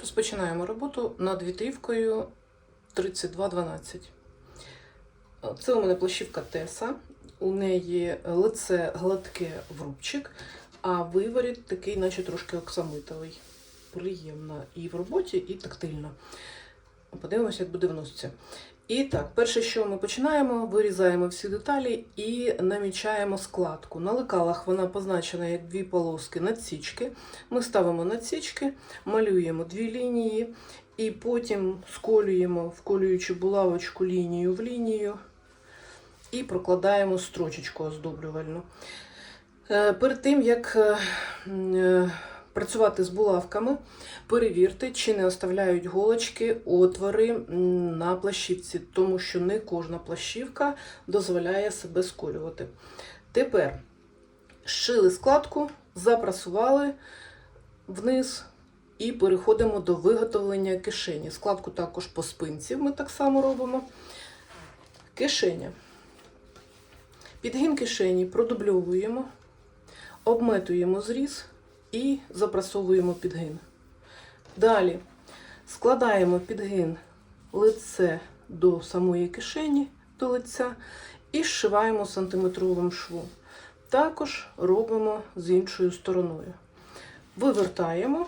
Розпочинаємо роботу над вітрівкою 3212. Це у мене плащівка Теса. У неї лице гладке в рубчик, а виворіт такий, наче трошки оксамитовий. Приємно і в роботі, і тактильно. Подивимося, як буде вноситися. І так, перше, що ми починаємо, вирізаємо всі деталі і намічаємо складку. На лекалах вона позначена як дві полоски надсічки. Ми ставимо надсічки, малюємо дві лінії, і потім сколюємо, вколюючи булавочку лінію в лінію, і прокладаємо строчечку оздоблювальну. Е, Перед тим, як е, е, працювати з булавками, перевірте, чи не оставляють голочки отвори на плащівці, тому що не кожна плащівка дозволяє себе сколювати. Тепер зшили складку, запрасували вниз і переходимо до виготовлення кишені. Складку також по спинці ми так само робимо. Кишеня. Підгін кишені продубльовуємо, обметуємо зріз і запрасовуємо підгин. Далі складаємо підгин лице до самої кишені до лиця і зшиваємо сантиметровим швом. Також робимо з іншою стороною. Вивертаємо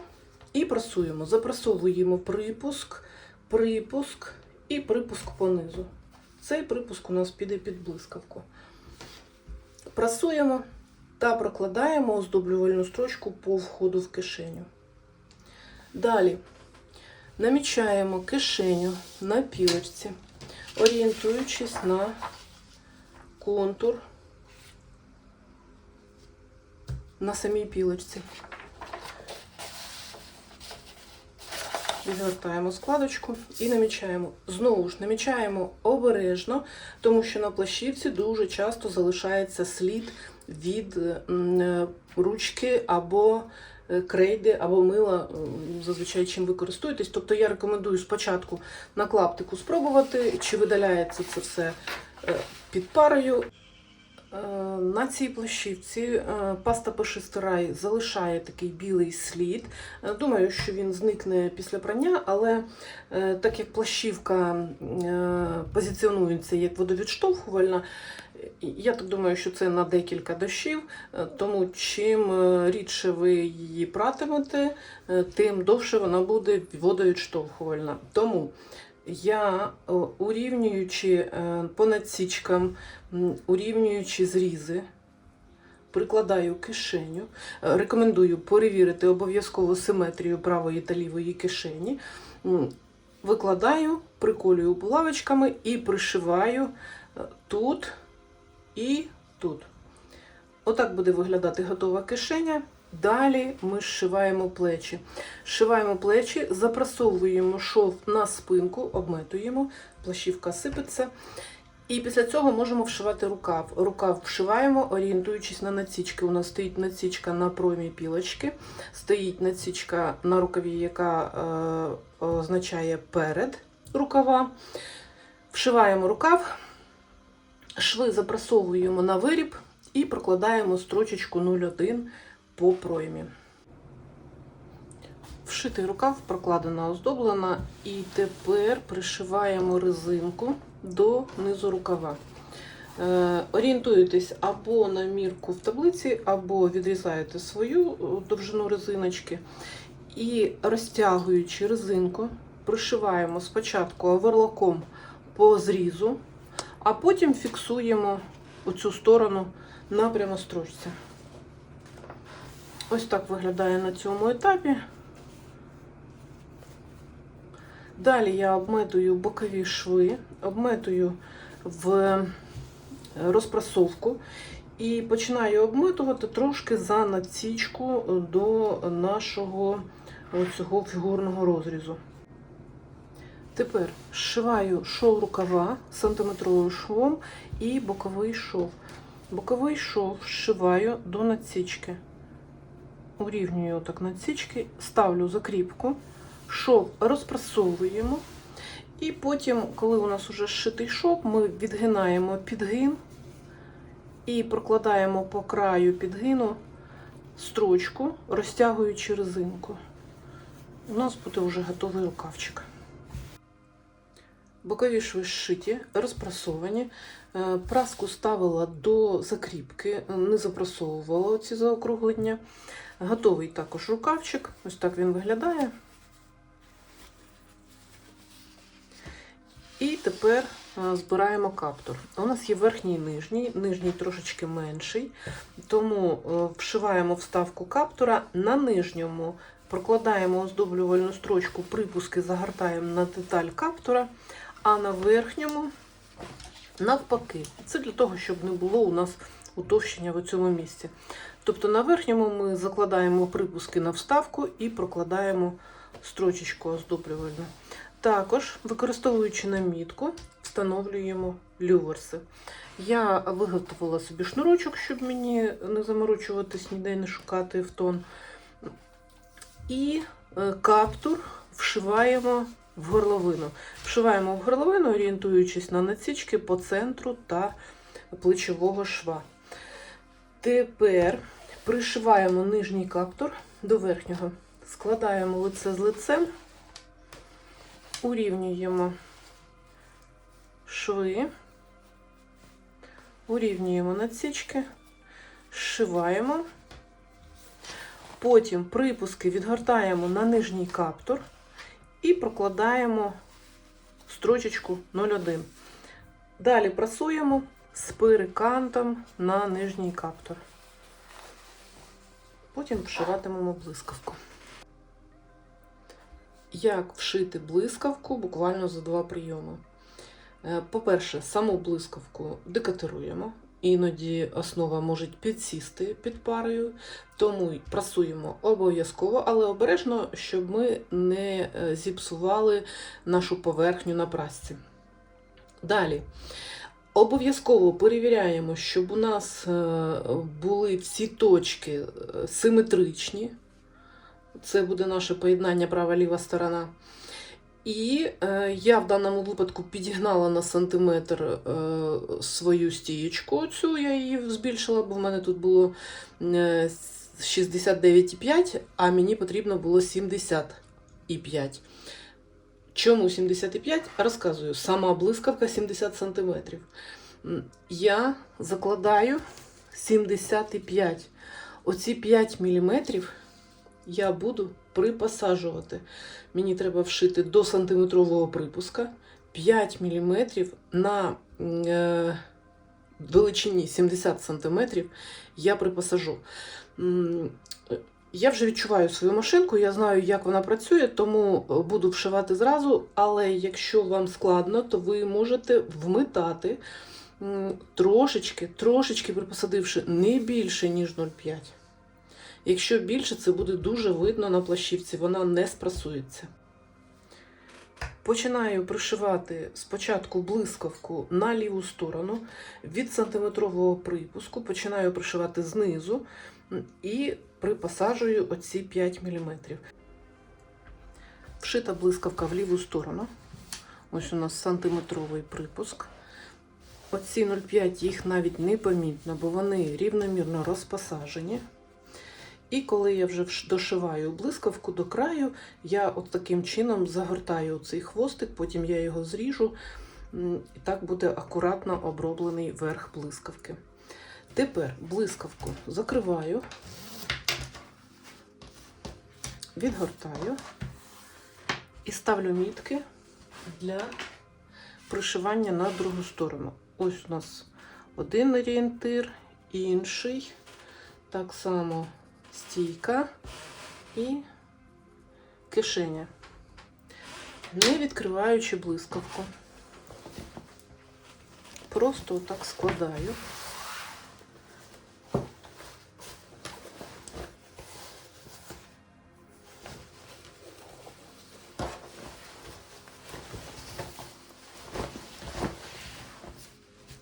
і прасуємо. Запрасовуємо припуск, припуск і припуск понизу. Цей припуск у нас піде під блискавку. Прасуємо та прокладаємо оздоблювальну строчку по входу в кишеню. Далі намічаємо кишеню на пілочці, орієнтуючись на контур на самій пілочці. Відгортаємо складочку і намічаємо. Знову ж намічаємо обережно, тому що на плащівці дуже часто залишається слід від е, ручки або е, крейди, або мила, зазвичай чим ви користуєтесь. Тобто я рекомендую спочатку на клаптику спробувати, чи видаляється це все е, під парою. Е, На цій плащівці е, паста Пешестирай залишає такий білий слід. Е, Думаю, що він зникне після прання, але е, так як плащівка е, позиціонується як водовідштовхувальна, я так думаю, що це на декілька дощів, е, тому чим е, рідше ви її пратимете, е, тим довше вона буде водовідштовхувальна. Тому я, урівнюючи по надсічкам, урівнюючи зрізи, прикладаю кишеню. Рекомендую перевірити обов'язково симетрію правої та лівої кишені. Викладаю, приколюю булавочками і пришиваю тут і тут. Отак буде виглядати готова кишеня. Далі ми зшиваємо плечі. Зшиваємо плечі, запрасовуємо шов на спинку, обметуємо, плащівка сипеться. І після цього можемо вшивати рукав. Рукав вшиваємо, орієнтуючись на націчки. У нас стоїть націчка на проймі пілочки, стоїть націчка на рукаві, яка е, означає перед рукава. Вшиваємо рукав, шви запрасовуємо на виріб і прокладаємо строчечку 0,1 по проймі. Вшитий рукав прокладена, оздоблена, і тепер пришиваємо резинку до низу рукава. Е, орієнтуєтесь або на мірку в таблиці, або відрізаєте свою е, довжину резиночки. І розтягуючи резинку, пришиваємо спочатку оверлоком по зрізу, а потім фіксуємо оцю сторону на прямострочці. Ось так виглядає на цьому етапі. Далі я обметую бокові шви, обметую в розпрасовку і починаю обметувати трошки за надсічку до нашого цього фігурного розрізу. Тепер зшиваю шов рукава сантиметровим швом і боковий шов. Боковий шов зшиваю до надсічки. Урівнюю так надсічки, ставлю закріпку, шов розпрасовуємо. І потім, коли у нас вже зшитий шов, ми відгинаємо підгин і прокладаємо по краю підгину строчку, розтягуючи резинку. у нас буде вже готовий рукавчик. Бокові шви зшиті, розпрасовані. Е, Праску ставила до закріпки, не запрасовувала ці заокруглення. Готовий також рукавчик. Ось так він виглядає. І тепер е, збираємо каптур. У нас є верхній і нижній, нижній трошечки менший, тому е, вшиваємо вставку каптура на нижньому. Прокладаємо оздоблювальну строчку, припуски загортаємо на деталь каптура, а на верхньому навпаки. Це для того, щоб не було у нас утовщення в цьому місці. Тобто на верхньому ми закладаємо припуски на вставку і прокладаємо строчечку оздоблювальну. Також, використовуючи намітку, встановлюємо люверси. Я виготовила собі шнурочок, щоб мені не заморочуватись ніде не шукати в тон. І е, каптур вшиваємо в горловину. Вшиваємо в горловину, орієнтуючись на насічки по центру та плечового шва. Тепер пришиваємо нижній каптур до верхнього. Складаємо лице з лицем, урівнюємо шви, урівнюємо насічки, зшиваємо. Потім припуски відгортаємо на нижній каптур і прокладаємо строчечку 0,1. Далі прасуємо з перекантом на нижній каптур. Потім вшиватимемо блискавку. Як вшити блискавку буквально за два прийоми. Е, По-перше, саму блискавку декатируємо. Іноді основа може підсісти під парою, тому прасуємо обов'язково, але обережно, щоб ми не е, зіпсували нашу поверхню на прасці. Далі. Обов'язково перевіряємо, щоб у нас е, були всі точки е, симетричні. Це буде наше поєднання права-ліва сторона. І е, я в даному випадку підігнала на сантиметр е, свою стієчку. Цю я її збільшила, бо в мене тут було е, 69,5, а мені потрібно було 75. Чому 75? Розказую. Сама блискавка 70 см. Я закладаю 75. Оці 5 мм я буду припосаджувати. Мені треба вшити до сантиметрового припуска 5 мм на е, величині 70 см я припосажу. М, Я вже відчуваю свою машинку, я знаю, як вона працює, тому буду вшивати зразу. Але якщо вам складно, то ви можете вмитати трошечки, трошечки припосадивши не більше, ніж 0,5. Якщо більше, це буде дуже видно на плащівці, вона не спрасується. Починаю пришивати спочатку блискавку на ліву сторону від сантиметрового припуску, починаю пришивати знизу і припосаджую оці 5 мм. Вшита блискавка в ліву сторону. Ось у нас сантиметровий припуск. Оці 0,5 їх навіть не помітно, бо вони рівномірно розпосажені. І коли я вже дошиваю блискавку до краю, я от таким чином загортаю цей хвостик, потім я його зріжу, і так буде акуратно оброблений верх блискавки. Тепер блискавку закриваю, відгортаю і ставлю мітки для пришивання на другу сторону. Ось у нас один орієнтир, інший. Так само стійка і кишеня, не відкриваючи блискавку. Просто отак складаю.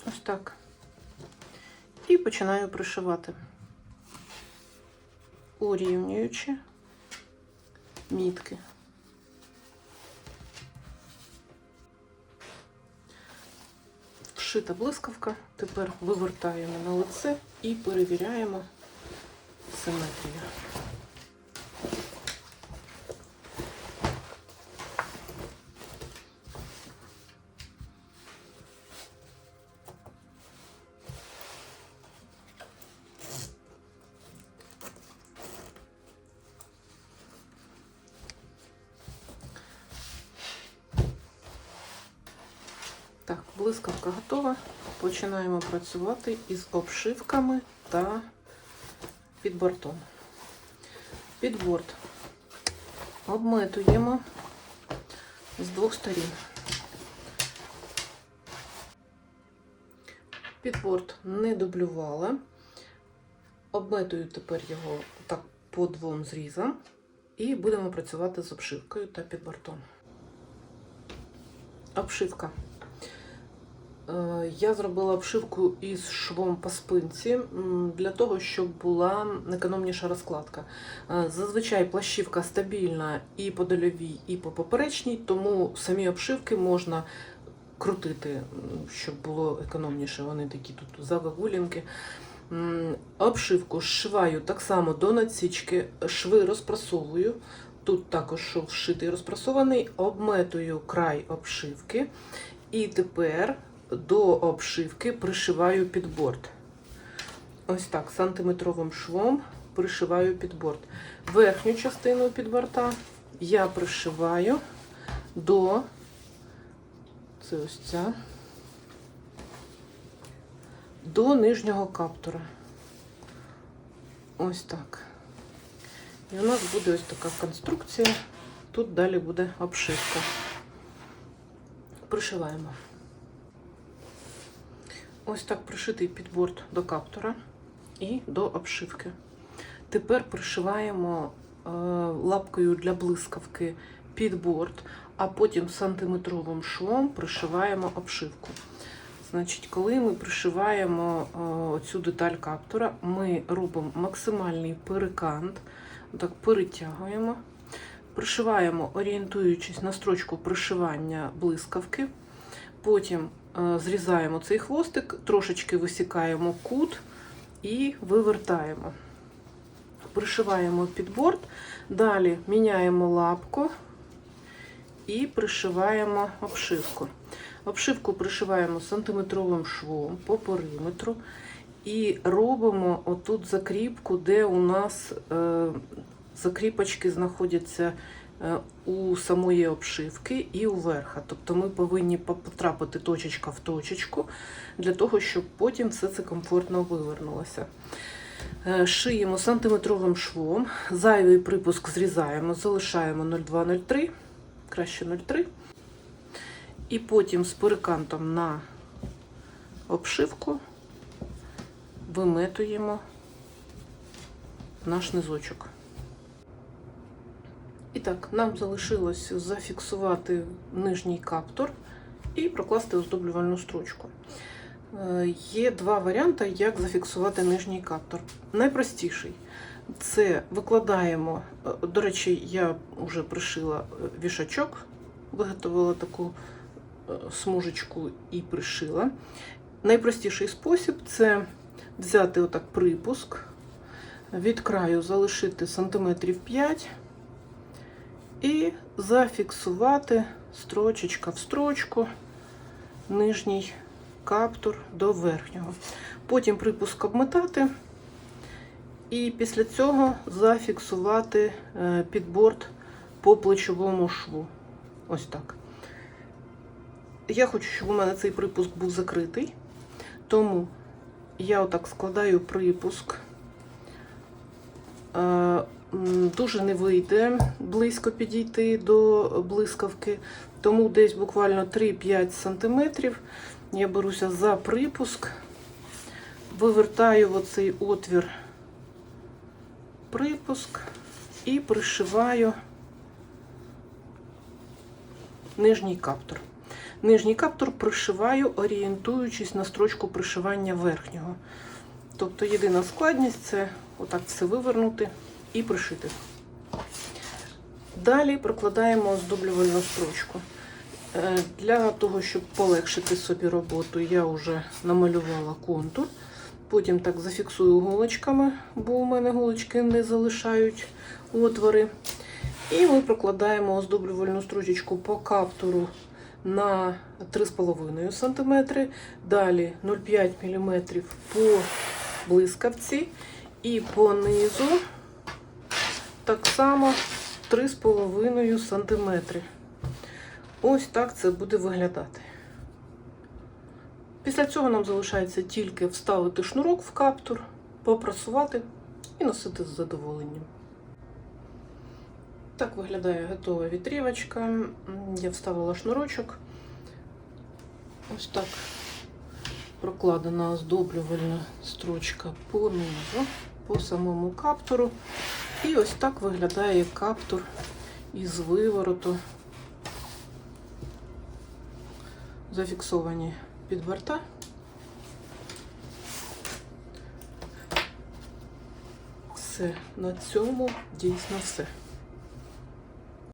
Ось так. І починаю пришивати урівнюючи мітки. Вшита блискавка. Тепер вивертаємо на лице і перевіряємо симетрію. Блискавка готова. Починаємо працювати із обшивками та підбортом. Підборд обметуємо з двох сторін. Підборд не дублювала. Обметую тепер його так по двом зрізам і будемо працювати з обшивкою та підбортом. Обшивка. Е, Я зробила обшивку із швом по спинці для того, щоб була економніша розкладка. Е, Зазвичай плащівка стабільна і по дольовій, і по поперечній, тому самі обшивки можна крутити, щоб було економніше. Вони такі тут загогулінки. Обшивку зшиваю так само до надсічки, шви розпрасовую. Тут також шов вшитий розпрасований, обметую край обшивки. І тепер до обшивки пришиваю підборд. Ось так, сантиметровим швом пришиваю підборд. Верхню частину підборта я пришиваю до це ось ця, до нижнього каптора. Ось так. І у нас буде ось така конструкція. Тут далі буде обшивка. Пришиваємо. Ось так пришитий підборд до каптора і до обшивки. Тепер пришиваємо е, лапкою для блискавки підборд, а потім сантиметровим швом пришиваємо обшивку. Значить, коли ми пришиваємо е, цю деталь каптора, ми робимо максимальний перекант, так перетягуємо, пришиваємо, орієнтуючись на строчку пришивання блискавки. Потім зрізаємо цей хвостик, трошечки висікаємо кут і вивертаємо. Пришиваємо підборд, далі міняємо лапку і пришиваємо обшивку. Обшивку пришиваємо сантиметровим швом по периметру і робимо отут закріпку, де у нас е, закріпочки знаходяться е, у самої обшивки і у верха. Тобто ми повинні потрапити точечка в точечку для того, щоб потім все це комфортно вивернулося. Е, Шиємо сантиметровим швом, зайвий припуск зрізаємо, залишаємо 0,2-0,3, краще 0,3. І потім з перекантом на обшивку виметуємо наш низочок. І так, нам залишилось зафіксувати нижній каптор і прокласти оздоблювальну строчку. Е, Є два варіанти, як зафіксувати нижній каптор. Найпростіший це викладаємо, е, до речі, я вже пришила е, вішачок, виготовила таку смужечку і пришила. Найпростіший спосіб це взяти отак припуск, від краю залишити сантиметрів 5 і зафіксувати строчечка в строчку нижній каптур до верхнього. Потім припуск обмотати і після цього зафіксувати е, підборд по плечовому шву. Ось так. Я хочу, щоб у мене цей припуск був закритий, тому я отак складаю припуск. Дуже не вийде близько підійти до блискавки, тому десь буквально 3-5 см я беруся за припуск, вивертаю в оцей отвір припуск і пришиваю нижній каптор. Нижній каптор пришиваю, орієнтуючись на строчку пришивання верхнього. Тобто єдина складність це отак все вивернути і пришити. Далі прокладаємо оздоблювальну строчку. Е, Для того, щоб полегшити собі роботу, я вже намалювала контур. Потім так зафіксую голочками, бо у мене голочки не залишають отвори. І ми прокладаємо оздоблювальну строчечку по каптуру на 3,5 см, далі 0,5 мм по блискавці і по низу так само 3,5 см. Ось так це буде виглядати. Після цього нам залишається тільки вставити шнурок в каптур, попрасувати і носити з задоволенням. Так виглядає готова вітрівочка. Я вставила шнурочок. Ось так прокладена оздоблювальна строчка понизу, по самому каптуру. І ось так виглядає каптур із вивороту. Зафіксовані підверта. Все, на цьому дійсно все.